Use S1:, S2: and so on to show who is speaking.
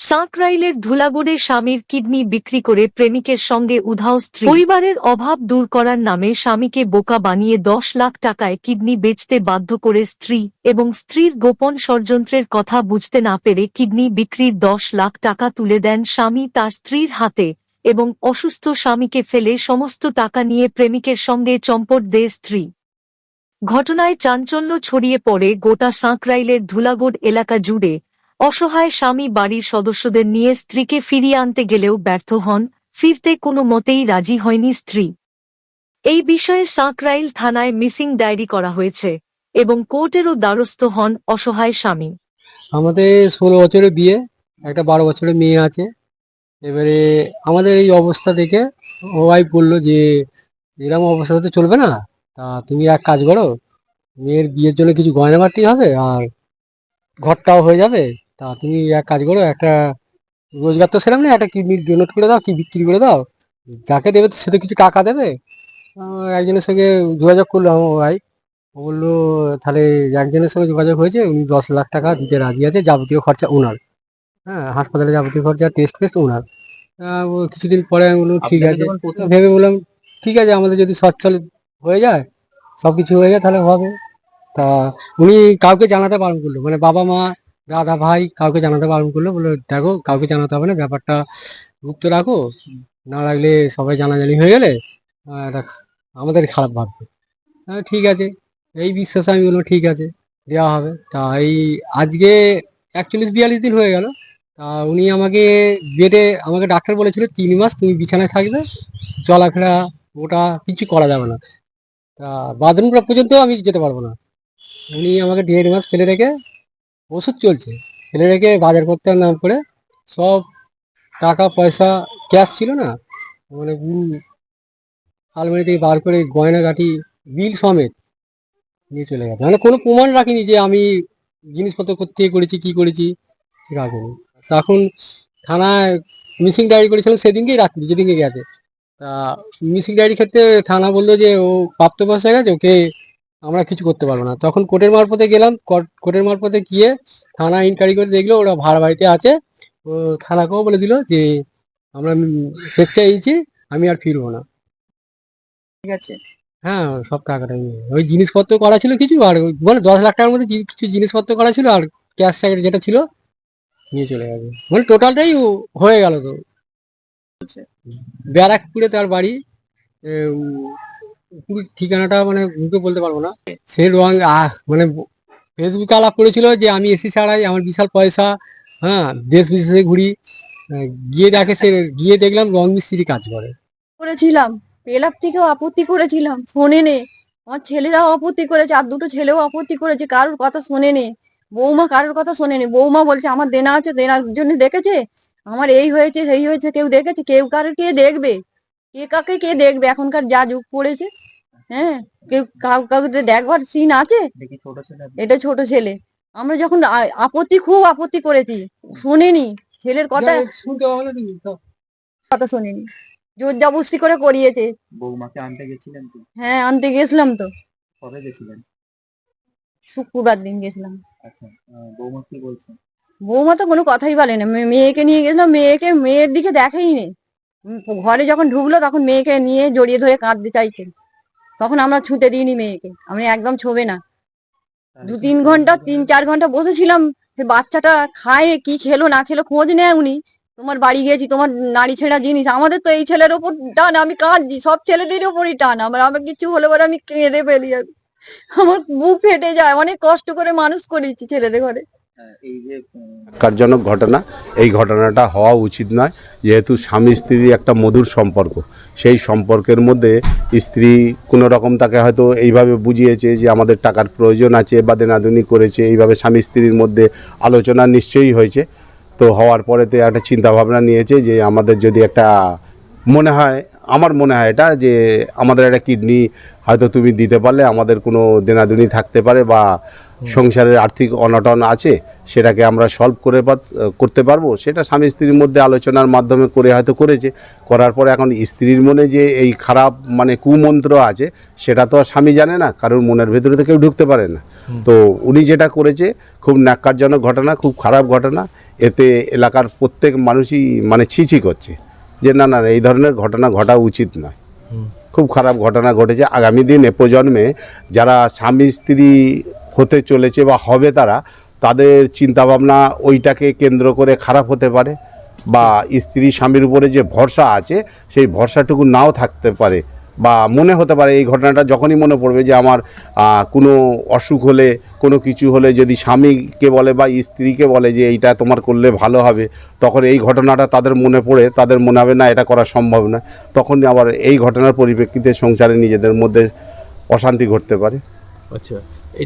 S1: সাঁকরাইলের ধুলাগড়ে স্বামীর কিডনি বিক্রি করে প্রেমিকের সঙ্গে উধাও স্ত্রী। পরিবারের অভাব দূর করার নামে স্বামীকে বোকা বানিয়ে দশ লাখ টাকায় কিডনি বেচতে বাধ্য করে স্ত্রী এবং স্ত্রীর গোপন ষড়যন্ত্রের কথা বুঝতে না পেরে কিডনি বিক্রির দশ লাখ টাকা তুলে দেন স্বামী তার স্ত্রীর হাতে এবং অসুস্থ স্বামীকে ফেলে সমস্ত টাকা নিয়ে প্রেমিকের সঙ্গে চম্পট দেয় স্ত্রী। ঘটনায় চাঞ্চল্য ছড়িয়ে পড়ে গোটা সাঁকরাইলের ধুলাগড় এলাকা জুড়ে অসহায় স্বামী বাড়ির সদস্যদের নিয়ে স্ত্রীকে ফিরিয়ে আনতে গেলেও ব্যর্থ হন, ফিরতে কোনো মতেই রাজি হয়নি স্ত্রী। এই বিষয়ে সাঁকরাইল থানায় মিসিং ডায়েরি করা হয়েছে এবং কোর্টেরও দ্বারস্থ হন অসহায় স্বামী।
S2: আমাদের ষোলো বছরের বিয়ে, একটা বারো বছরের মেয়ে আছে। এবারে আমাদের এই অবস্থা দেখে ওয়াইফ বলল যে, এরকম অবস্থা তো চলবে না। তা তুমি এক কাজ করো, মেয়ের বিয়ের জন্য কিছু গয়না বাড়তি হবে আর ঘরটাও হয়ে যাবে। তা তুমি এক কাজ করো একটা রোজগার তো সেরকম না একটা কিডনি ডোনেট করে দাও কি বিক্রি করে দাও। যাকে দেবে তো সে তো কিছু টাকা দেবে। একজনের সঙ্গে যোগাযোগ করল আমার ভাই। ও বলল তাহলে একজনের সঙ্গে যোগাযোগ হয়েছে উনি দশ লাখ টাকা দিতে রাজি আছে যাবতীয় খরচা ওনার। হ্যাঁ হাসপাতালে যাবতীয় খরচা টেস্ট ফেস্ট ওনার। কিছুদিন পরে আমি বললাম ঠিক আছে। ভেবে বললাম ঠিক আছে আমাদের যদি সচ্ছল হয়ে যায় সব কিছু হয়ে যায় তাহলে হবে। তা উনি কাউকে জানাতে বারণ করল। মানে বাবা মা দাদা ভাই কাউকে জানাতে বারণ করল বলে দেখো, কাউকে জানাতে হবে না, ব্যাপারটা গুপ্ত রাখো, না রাখলে সবাই জানাজানি হয়ে গেলে আমাদের খারাপ ভাববে। হ্যাঁ ঠিক আছে। এই বিশ্বাসে আমি বললাম, ঠিক আছে দেওয়া হবে। তা এই আজকে একচল্লিশ বিয়াল্লিশ দিন হয়ে গেল। তা উনি আমাকে বেডে, আমাকে ডাক্তার বলেছিল, তিন মাস তুমি বিছানায় থাকবে, চলাফেরা, ওটা কিছু করা যাবে না। তা বাথরুম পর্যন্ত আমি যেতে পারব না। উনি আমাকে দেড় মাস ফেলে রেখে ওষুধ চলছে। রেখে বাজার করতে নাম করে সব টাকা, পয়সা ক্যাশ ছিল না। মানে আলমারি থেকে বার করে গয়না গাটি বিল সমেত নিয়ে চলে গেছে। মানে কোনো প্রমাণ রাখিনি যে আমি জিনিসপত্র করতে করেছি, কি করেছি রাখিনি। তখন থানায় মিসিং ডায়েরি করেছিলাম, সেদিনকেই রাত্রি যেদিনকে গেছে। তা মিসিং ডায়েরির ক্ষেত্রে থানা বলল যে ও প্রাপ্তবয়স হয়ে গেছে, ওকে আমরা কিছু করতে পারব না। তখন কোর্টের মারফতে গেলাম কোর্ট- কোর্টের মারফতে গিয়ে থানা ইনকোয়ারি করে দেখল ওরা ভাড়া বাড়িতে আছে। ও থানাকেও বলে দিল যে আমরা স্বেচ্ছায় এসেছি আমি আর ফিরবো না।
S3: ঠিক আছে।
S2: হ্যাঁ সব টাকাটা নিয়ে। ওই জিনিসপত্র করা ছিল কিছু আর মানে দশ লাখ টাকার মধ্যে কিছু জিনিসপত্র করা ছিল আর ক্যাশ ট্যাকের যেটা ছিল নিয়ে চলে গেছে। মানে টোটালটাই হয়ে গেল তো। ব্যারাকপুরে তার বাড়ি ঠিকানাটা মানে মুখে বলতে পারব না। সে রং মানে ফেসবুকে আলাপ করেছিল যে আমি এসি ছাড়াই আমার বিশাল পয়সা হ্যাঁ দেশ বিদেশে ঘুরি। গিয়ে দেখে সে, গিয়ে দেখলাম রং মিস্ত্রি কাজ করে।
S3: করেছিলাম। পেলাপ থেকেও আপত্তি করেছিলাম, শোনে নে। আমার ছেলেরাও আপত্তি করেছে, আর দুটো ছেলেও আপত্তি করেছে, কারোর কথা শোনে নে। বৌমা কারোর কথা শোনে নে। বৌমা বলছে, আমার দেনা আছে, দেনার জন্য দেখেছে? আমার এই হয়েছে, সেই হয়েছে, কেউ দেখেছে? কেউ কারোর কে দেখবে? কে কাকে কে দেখবে? এখনকার যা যুগ পড়েছে হ্যাঁ? কেউ কাউ কাউকে দেখবার সিন আছে? এটা ছোট ছেলে। আমরা যখন আপত্তি খুব আপত্তি করেছি শোনেনি। ছেলের কথা কথা শোনেনি। জোর জবস্তি করে করিয়েছে।
S4: বৌমাকে আনতে গেছিলেন তো?
S3: হ্যাঁ আনতে গেছিলাম তো।
S4: কবে গেছিলেন?
S3: শুক্রবার দিন গেছিলাম।
S4: আচ্ছা বৌমা কি বলছে?
S3: বৌমা তো কোনো কথাই বলে না। মেয়েকে নিয়ে গেছিলাম মেয়েকে মেয়ের দিকে দেখেই নি। উম, ঘরে যখন ঢুকলো তখন মেয়েকে নিয়ে জড়িয়ে ধরে কাঁদতে চাইছে। তখন আমরা ছুটে দিইনি মেয়েকে। আমি একদম ছোবে না। দু তিন ঘণ্টা তিন চার ঘণ্টা বসেছিলাম সে বাচ্চাটা খায় কি খেলো না খেলো খোঁজ নেয় উনি। তোমার বাড়ি গেছি তোমার নারী ছেঁড়া জিনিস আমাদের তো এই ছেলের ওপর টান আমি কাঁদছি সব ছেলেদের ওপরই টান। আমার আমার কিছু হলে পরে আমি কেঁদে ফেলি। আমি আমার বুক ফেটে যায় অনেক কষ্ট করে মানুষ করেছি ছেলেদের ঘরে।
S4: এই যে উম,
S5: কারজনক ঘটনা এই ঘটনাটা হওয়া উচিত নয়। যেহেতু স্বামী স্ত্রীর একটা মধুর সম্পর্ক সেই সম্পর্কের মধ্যে স্ত্রী কোনো রকম তাকে হয়তো এইভাবে বুঝিয়েছে যে আমাদের টাকার প্রয়োজন আছে বা দেনাদুনি করেছে এইভাবে স্বামী স্ত্রীর মধ্যে আলোচনা নিশ্চয়ই হয়েছে। তো হওয়ার পরেতে একটা চিন্তাভাবনা নিয়েছে যে আমাদের যদি একটা মনে হয় আমার মনে হয় এটা যে আমাদের একটা কিডনি হয়তো তুমি দিতে পারলে আমাদের কোনো দেনাদুনি থাকতে পারে বা সংসারের আর্থিক অনটন আছে সেটাকে আমরা সলভ করে করতে পারব। সেটা স্বামী স্ত্রীর মধ্যে আলোচনার মাধ্যমে করে হয়তো করেছে। করার পরে এখন স্ত্রীর মনে যে এই খারাপ মানে কুমন্ত্র আছে সেটা তো আর স্বামী জানে না কারোর মনের ভেতরে তো কেউ ঢুকতে পারে না। তো উনি যেটা করেছে খুব ন্যাক্কারজনক ঘটনা খুব খারাপ ঘটনা এতে এলাকার প্রত্যেক মানুষই মানে ছিছি করছে। যে না না এই ধরনের ঘটনা ঘটা উচিত নয়। খুব খারাপ ঘটনা ঘটেছে। আগামী দিন এ প্রজন্মে যারা স্বামী, স্ত্রী হতে চলেছে বা হবে তারা, তাদের চিন্তাভাবনা ওইটাকে কেন্দ্র করে খারাপ হতে পারে বা স্ত্রী, স্বামীর উপরে যে ভরসা আছে, সেই ভরসাটুকু নাও থাকতে পারে। বা মনে হতে পারে এই ঘটনাটা যখনই মনে পড়বে যে আমার কোনো অসুখ হলে, কোনো কিছু হলে যদি স্বামীকে বলে বা স্ত্রীকে বলে যে এইটা তোমার করলে ভালো হবে, তখন এই ঘটনাটা তাদের মনে পড়ে, তাদের মনে হবে না এটা করা সম্ভব না তখন আবার এই ঘটনার পরিপ্রেক্ষিতে সংসারে নিজেদের মধ্যে অশান্তি ঘটতে পারে।
S6: আচ্ছা।